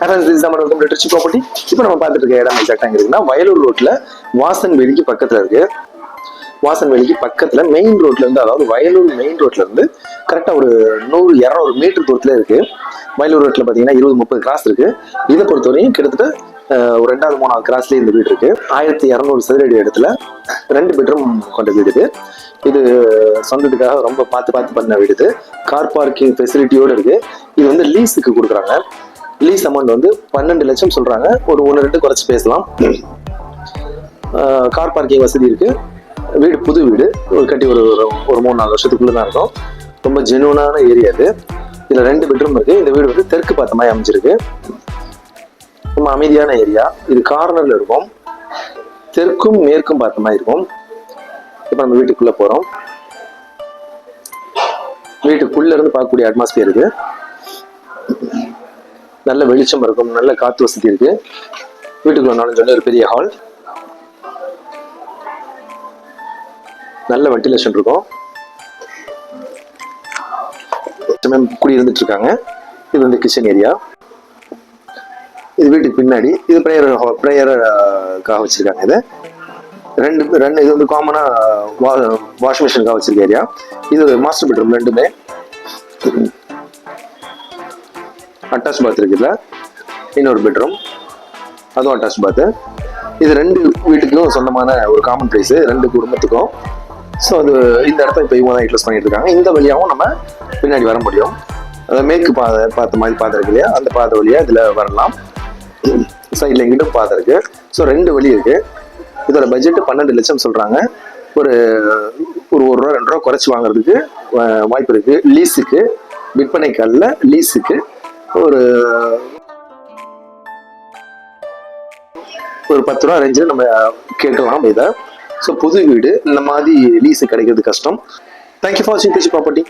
லிட்டர்ச்சி property இப்போ நம்ம பார்த்துட்டு இருக்க இடம் எக்ஸாக்டாக இருக்குன்னா வயலூர் ரோட்ல வாசன் வெளிக்கு பக்கத்துல இருக்கு. வாசன் வெளிக்கு பக்கத்துல மெயின் ரோட்ல இருந்து அதாவது வயலூர் மெயின் ரோட்ல இருந்து கரெக்டா ஒரு நூறு இரநூறு மீட்டர் தூரத்துல இருக்கு. வயலூர் ரோட்ல பாத்தீங்கன்னா இருபது முப்பது கிராஸ் இருக்கு. இதை பொறுத்தவரையும் கிட்டத்தட்ட ஒரு ரெண்டாவது மூணாவது கிராஸ்லேயே இந்த வீடு இருக்கு. ஆயிரத்தி இரநூறு சதுரடி இடத்துல ரெண்டு பெட்ரூம் கொண்ட வீடு இது. இது சொந்தத்துக்காக ரொம்ப பார்த்து பார்த்து பண்ண வீடு இது. கார் பார்க்கிங் ஃபெசிலிட்டியோட இருக்கு. இது வந்து லீஸுக்கு கொடுக்குறாங்க. லீஸ் அமௌண்ட் வந்து பன்னெண்டு லட்சம் சொல்கிறாங்க ஒரு ஒன்று ரெண்டு குறைச்சி பேசலாம். கார் பார்க்கிங் வசதி இருக்குது வீடு புது வீடு. ஒரு கட்டி ஒரு ஒரு- மூணு நாலு வருஷத்துக்குள்ளே தான் இருக்கும். ரொம்ப ஜெனுவனான ஏரியா இது. இதில் ரெண்டு பெட்ரூம் இருக்குது இந்த வீடு வந்து தெற்கு பார்த்த மாதிரி அமைஞ்சிருக்கு. ரொம்ப அமைதியான ஏரியா இது கார்னரில் இருக்கும். தெற்கும் மேற்கும் பார்த்த மாதிரி இருக்கும். இப்போ நம்ம வீட்டுக்குள்ளே போகிறோம் வீட்டுக்குள்ளே இருந்து பார்க்கக்கூடிய அட்மாஸ்பியர் இது. நல்ல வெளிச்சம் இருக்கும் நல்ல காத்து வசதி இருக்கு. வீட்டுக்குள்ள நுழைஞ்சோடனே ஒரு பெரிய ஹால் நல்ல வென்டிலேஷன் இருக்கும். குடி இருந்துட்டு இருக்காங்க. இது வந்து கிச்சன் ஏரியா இது வீட்டுக்கு பின்னாடி இது ப்ரேயர் ப்ரேயருக்காக வச்சிருக்காங்க இது. ரெண்டு ரெண்டு இது வந்து காமனா வாஷிங் மிஷினுக்காக வச்சுருக்க ஏரியா இது மாஸ்டர் பெட்ரூம் ரெண்டுமே. அட்டாச் பாத் இருக்குல்ல? இன்னொரு பெட்ரூம் அதுவும் அட்டாச் பாத்து இது ரெண்டு வீட்டுக்கும் சொந்தமான ஒரு காமன் பிளேஸ் ரெண்டு குடும்பத்துக்கும். ஸோ அது இந்த இடத்த இப்போ இவங்க தான் யூட்டிலைஸ் பண்ணிட்டு இருக்காங்க இந்த வழியாகவும் நம்ம பின்னாடி வர முடியும். அந்த மேற்கு பாதை பார்த்த மாதிரி பாதை இருக்கு இல்லையா? அந்த பாதை வழியாக இதில் வரலாம். சைடில் எங்கிட்டும் பாதை இருக்கு. ஸோ ரெண்டு வழி இருக்குது இதோட பட்ஜெட் பன்னெண்டு லட்சம் சொல்கிறாங்க ஒரு ஒரு ஒரு ரூபா ரெண்டு ரூபா குறைச்சி வாங்குறதுக்கு வாய்ப்பு இருக்குது லீஸுக்கு விற்பனைக்கல்ல லீஸுக்கு ஒரு ஒரு பத்து ரூபா ரேஞ்சில் நம்ம கேட்கலாம் இதை. ஸோ புது வீடு இந்த மாதிரி லீஸு கிடைக்கிறது கஷ்டம். தேங்க்யூ ஃபார் வாட்சிங் ப்ராப்பர்ட்டி